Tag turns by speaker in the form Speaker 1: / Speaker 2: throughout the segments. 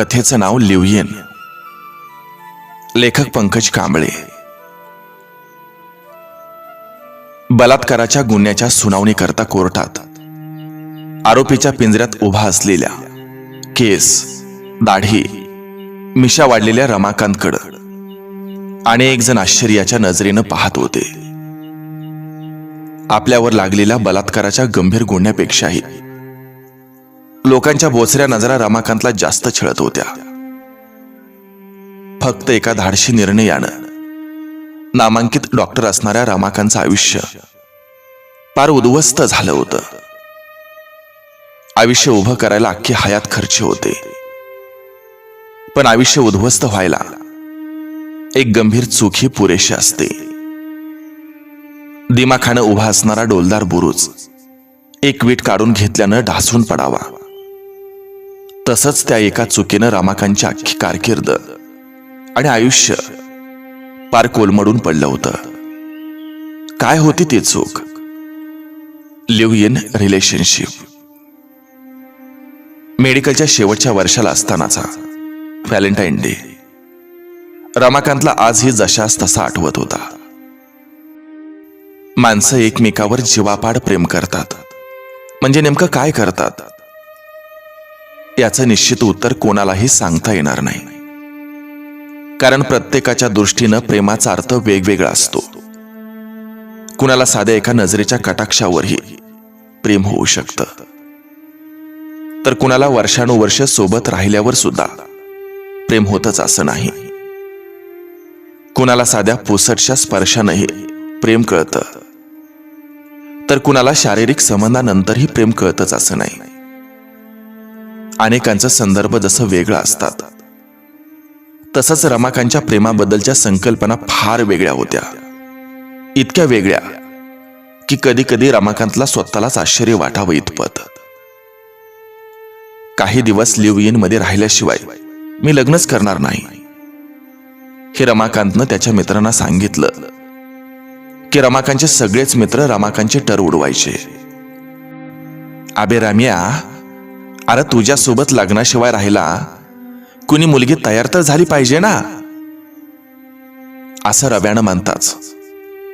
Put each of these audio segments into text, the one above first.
Speaker 1: कथेचं नाव लिव्हियन. लेखक पंकज कांबळे. बलात्काराच्या गुन्ह्याच्या सुनावणी करता कोर्टात. आरोपीच्या पिंजऱ्यात उभा असलेल्या केस दाढी मिशा वाढलेल्या रमाकांतकडं अनेक जण आश्चर्याच्या नजरेनं पाहत होते. आपल्यावर लागलेल्या बलात्काराच्या गंभीर गुन्ह्यापेक्षाही लोकांच्या बोचऱ्या नजरा रमाकांतला जास्त छळत होत्या. फक्त एका धाडशी निर्णयानं नामांकित डॉक्टर असणाऱ्या रमाकांतचं आयुष्य फार उद्ध्वस्त झालं होतं. आयुष्य उभं करायला अख्खी हयात खर्च होते. पण आयुष्य उद्ध्वस्त व्हायला एक गंभीर चूक ही पुरेशी असते. दिमाखानं उभा असणारा डोलदार बुरुज एक वीट काढून घेतल्यानं ढासून पडावा. तसंच त्या एका चुकीनं रामाकांची अख्खी कारकीर्द आणि आयुष्य पार कोलमडून पडलं होतं. काय होती ती चूक? Live in relationship. मेडिकलच्या शेवटच्या वर्षाला असतानाचा व्हॅलेंटाईन डे. रमाकांतला आजही जशास तसा आठवत होता. माणसं एकमेकावर जीवापाड प्रेम करतात. म्हणजे नेमकं काय करतात? याचं निश्चित उत्तर कोणालाही सांगता येणार नाही. कारण प्रत्येकाच्या दृष्टीनं प्रेमाचा अर्थ वेगवेगळा असतो. कुणाला साध्या एका नजरेच्या कटाक्षावरही प्रेम होऊ शकतं. तर कुणाला वर्षानुवर्ष सोबत राहिल्यावर सुद्धा प्रेम होतच असं नाही. कुणाला साध्या पुसटच्या स्पर्शानंही प्रेम कळतं. तर कुणाला शारीरिक संबंधानंतरही प्रेम कळतच असं नाही. अनेकांचा संदर्भ जसं वेगळं असतात. तसंच रमाकांच्या प्रेमाबद्दलच्या संकल्पना फार वेगळ्या होत्या. इतक्या वेगळ्या की कधी कधी रमाकांतला स्वतःलाच आश्चर्य वाटावं इतपत. काही दिवस लिव्ह इनमध्ये राहिल्याशिवाय मी लग्नच करणार नाही. हे रमाकांतनं त्याच्या मित्रांना सांगितलं की रमाकांतचे सगळेच मित्र रमाकांतचे टर उडवायचे आबे रामिया अरे तुझ्यासोबत लग्नाशिवाय राहिला कुणी मुलगी तयार तर झाली पाहिजे ना? असं रव्यानं म्हणताच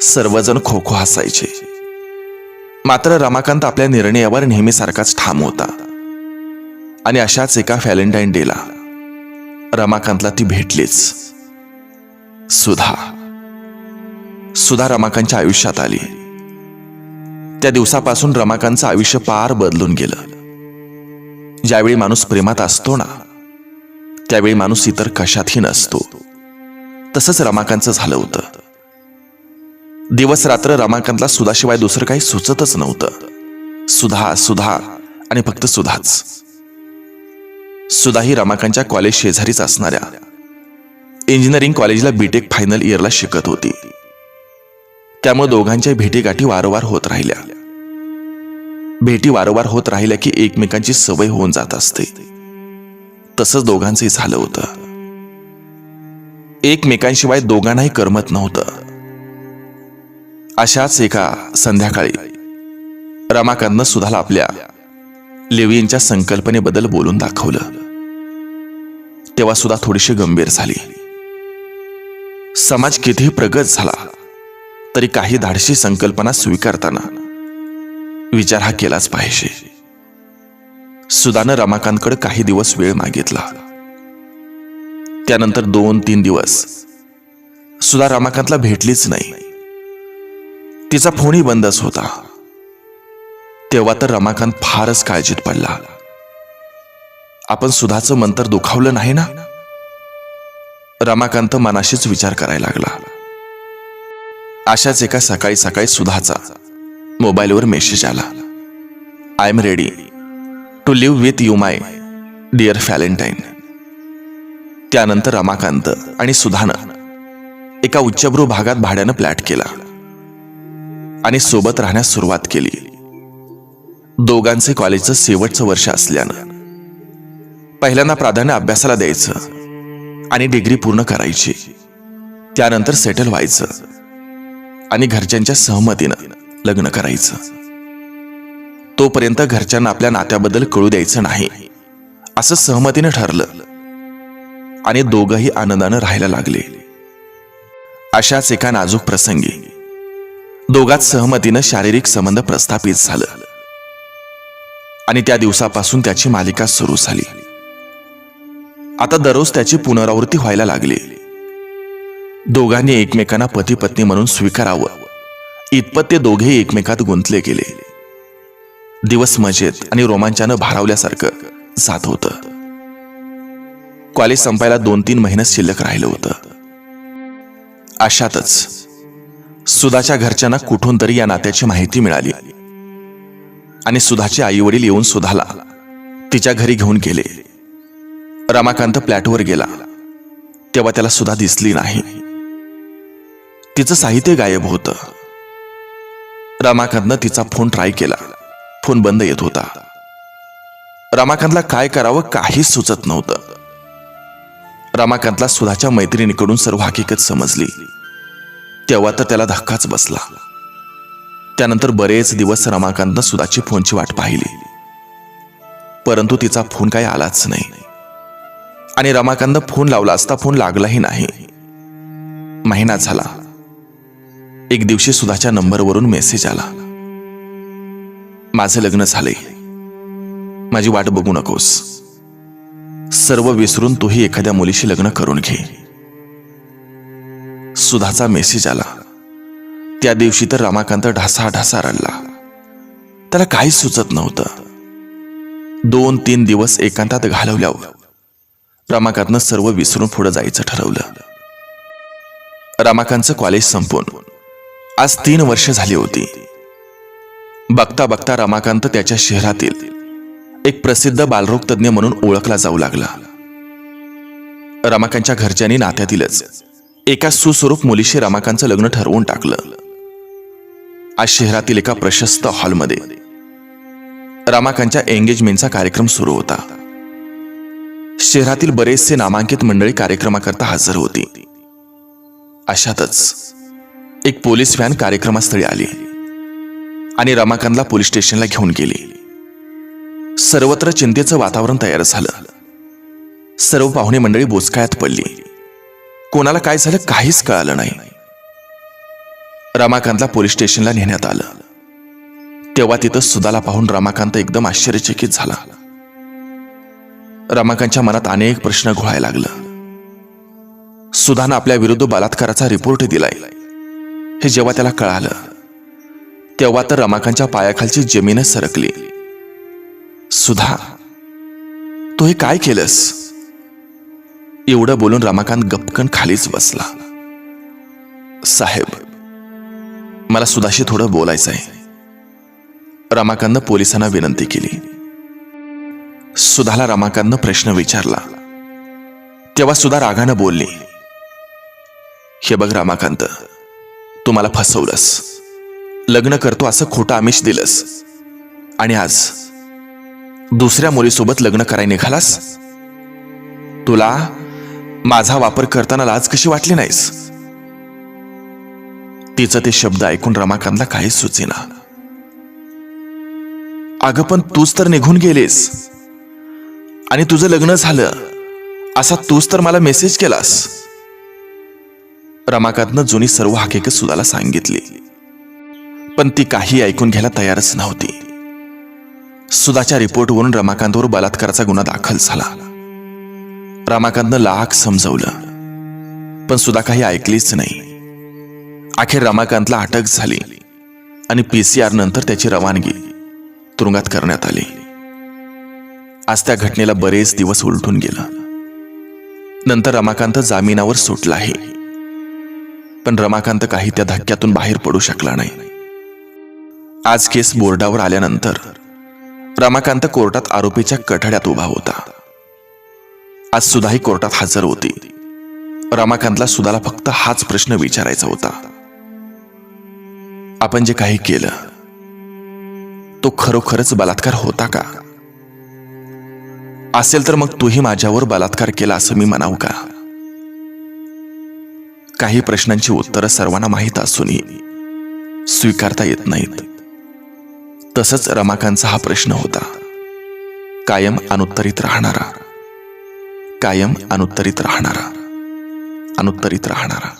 Speaker 1: सर्वजण खो खो हसायचे. मात्र रमाकांत आपल्या निर्णयावर नेहमीसारखाच ठाम होता. आणि अशाच एका व्हॅलेंटाईन डेला रमाकांतला ती भेटलीच. सुधा. सुधा रमाकांतच्या आयुष्यात आली. त्या दिवसापासून रमाकांतचं आयुष्य पार बदलून गेलं. ज्यावेळी माणूस प्रेमात असतो ना त्यावेळी माणूस इतर कशातही नसतो. तसंच रमाकांतचं झालं होतं. दिवस रात्र रमाकांतला सुधाशिवाय दुसरं काही सुचतच नव्हतं. सुधा सुधा आणि फक्त सुधाच. सुधा ही रमाकांतच्या कॉलेज शेजारीच असणाऱ्या. इंजिनिअरिंग कॉलेजला बीटेक फायनल इयरला शिकत होती. त्यामुळे दोघांच्या भेटीगाठी वारंवार होत राहिल्या. भेटी वारंवार होत राहिल्या की एकमेकांची सवय होऊन जात असते. तसंच दोघांचंही झालं होतं. एकमेकांशिवाय दोघांनाही करमत नव्हतं. अशाच एका संध्याकाळी रमाकांतनं सुधाला आपल्या लेवींच्या संकल्पनेबद्दल बोलून दाखवलं. तेव्हा सुद्धा थोडीशी गंभीर झाली. समाज कितीही प्रगत झाला तरी काही धाडशी संकल्पना स्वीकारताना विचार हा केलाच पाहिजे. सुदानं रमाकांतकडे काही दिवस वेळ मागितला. त्यानंतर दोन तीन दिवस सुधा रमाकांतला भेटलीच नाही. तिचा फोनही बंदच होता. तेव्हा तर रमाकांत फारच काळजीत पडला. आपण सुधाचं मन तर दुखावलं नाही ना? रमाकांत मनाशीच विचार करायला लागला. अशाच एका सकाळी सकाळी सुधाचा मोबाईलवर मेसेज आला. I am ready to live with you my dear valentine त्यानंतर रमाकांत आणि सुधानं एका उच्चभ्रू भागात भाड्यानं प्लॅट केला आणि सोबत राहण्यास सुरुवात केली. दोघांचे कॉलेजचं शेवटचं वर्ष असल्यानं. पहिल्यांदा प्राधान्य अभ्यासाला द्यायचं आणि डिग्री पूर्ण करायची. त्यानंतर सेटल व्हायचं आणि घरच्यांच्या सहमतीनं लग्न करायचं. तोपर्यंत घरच्यांना आपल्या नात्याबद्दल कळू द्यायचं नाही असं सहमतीनं ठरलं. आणि दोघंही आनंदानं राहायला लागले. अशाच एका नाजूक प्रसंगी दोघात सहमतीनं शारीरिक संबंध प्रस्थापित झालं. आणि त्या दिवसापासून त्याची मालिका सुरू झाली. आता दररोज त्याची पुनरावृत्ती व्हायला लागली. दोघांनी एकमेकांना पती पत्नी म्हणून स्वीकारावं. इतपत ते दोघे एकमेकात गुंतले गेले. दिवस मजेत आणि रोमांचानं भारावल्यासारखं जात होतं. कॉलेज संपायला दोन तीन महिनेच शिल्लक राहिलं होतं. अशातच सुधाच्या घरच्यांना कुठून तरी या नात्याची माहिती मिळाली. आणि सुधाचे आई वडील येऊन सुधाला तिच्या घरी घेऊन गेले. रमाकांत फ्लॅटवर गेला. तेव्हा त्याला सुधा दिसली नाही. तिचं साहित्य गायब होतं. रमाकांतनं तिचा फोन ट्राय केला. फोन बंद येत होता. रमाकांतला काय करावं काहीच सुचत नव्हतं. रमाकांतला सुधाच्या मैत्रिणीकडून सर्व हकीकत समजली. तेव्हा तर त्याला धक्काच बसला. त्यानंतर बरेच दिवस रमाकांतनं सुधाची फोनची वाट पाहिली. परंतु तिचा फोन काही आलाच नाही. आणि रमाकांतनं फोन लावला असता फोन लागलाही नाही. महिना झाला. एक दिवशी सुधाच्या नंबरवरून मेसेज आला. माझं लग्न झालंय. माझी वाट बघू नकोस. सर्व विसरून तूही एखाद्या मुलीशी लग्न करून घे. सुधाचा मेसेज आला. त्या दिवशी तर रमाकांत ढासा ढासा रडला. त्याला काहीच सुचत नव्हतं. दोन तीन दिवस एकांतात घालवल्यावर रमाकांतनं सर्व विसरून पुढे जायचं ठरवलं. रमाकांतचं कॉलेज संपून आज तीन वर्ष झाली होती. बघता बघता रमाकांत त्याच्या शहरातील एक प्रसिद्ध बालरोग तज्ञ म्हणून ओळखला जाऊ लागला. रमाकांतच्या घरच्यांनी नात्यातीलच एका सुस्वरूप मुलीशी रमाकांतचं लग्न ठरवून टाकलं. आज शहरातील एका प्रशस्त हॉलमध्ये रमाकांतच्या एंगेजमेंटचा कार्यक्रम सुरू होता. शहरातील बरेचसे नामांकित मंडळी कार्यक्रमाकरता हजर होती. अशातच एक पोलीस व्हॅन कार्यक्रमास्थळी आली आणि रमाकांतला पोलीस स्टेशनला घेऊन गेली. सर्वत्र चिंतेचं वातावरण तयार झालं. सर्व पाहुणे मंडळी बोचकाळ्यात पडली. कोणाला काय झालं काहीच कळालं नाही. रमाकांतला पोलीस स्टेशनला नेण्यात आलं. तेव्हा तिथं सुदाला पाहून रमाकांत एकदम आश्चर्यचकित झाला. रमाकांतच्या मनात अनेक प्रश्न घोळायला लागलं. सुधानं आपल्या विरुद्ध बलात्काराचा रिपोर्ट दिलाय. हे जेव्हा त्याला कळालं तेव्हा तर रमाकांच्या पायाखालची जमीनच सरकली. सुधा तू हे काय केलंस? एवढं बोलून रमाकांत गपकन खालीच बसला. साहेब मला सुधाशी थोडं बोलायचं आहे रमाकांतनं पोलिसांना विनंती केली. सुधाला रमाकांतनं प्रश्न विचारला. तेव्हा सुधा रागानं बोलली हे बघ रमाकांत तू मला फसवलंस. लग्न करतो असं खोटं आमिष दिलंस. आणि आज दुसऱ्या मुलीसोबत लग्न करायला निघालास? तुला माझा वापर करताना लाज कशी वाटली नाहीस? तिचं ते शब्द ऐकून रमाकांतला काहीच सुचेना. अगं पण तूच तर निघून गेलीस. आणि तुझं लग्न झालं. असा तूच तर मला मेसेज केलास. रमाकांतनं जुनी सर्व हकीकत सुदाला सांगितली. पण ती काही ऐकून घ्यायला तयारच नव्हती. सुधाच्या रिपोर्टवरून रमाकांतवर बलात्काराचा गुन्हा दाखल झाला. रमाकांतनं लाख समजवलं. पण सुधा काही ऐकलीच नाही. अखेर रमाकांतला अटक झाली आणि पीसीआर नंतर त्याची रवानगी तुरुंगात करण्यात आली. आज त्या घटनेला बरेच दिवस उलटून गेलं. नंतर रमाकांत जामिनावर सुटलाही. पण रमाकांत काही त्या धक्क्यातून बाहेर पडू शकला नाही. आज केस बोर्डावर आल्यानंतर रमाकांत कोर्टात आरोपीच्या कठड्यात उभा होता. आज सुधाही कोर्टात हजर होती. रमाकांतला सुधाला फक्त हाच प्रश्न विचारायचा होता. आपण जे काही केलं तो खरोखरच बलात्कार होता का? असेल तर मग तूही माझ्यावर बलात्कार केला असं मी म्हणाव का? काही प्रश्नांची उत्तरं सर्वांना माहीत असूनही स्वीकारता येत नाहीत. तसंच रमाकांतचा हा प्रश्न होता कायम अनुत्तरित राहणारा. कायम अनुत्तरित राहणारा. अनुत्तरित राहणारा.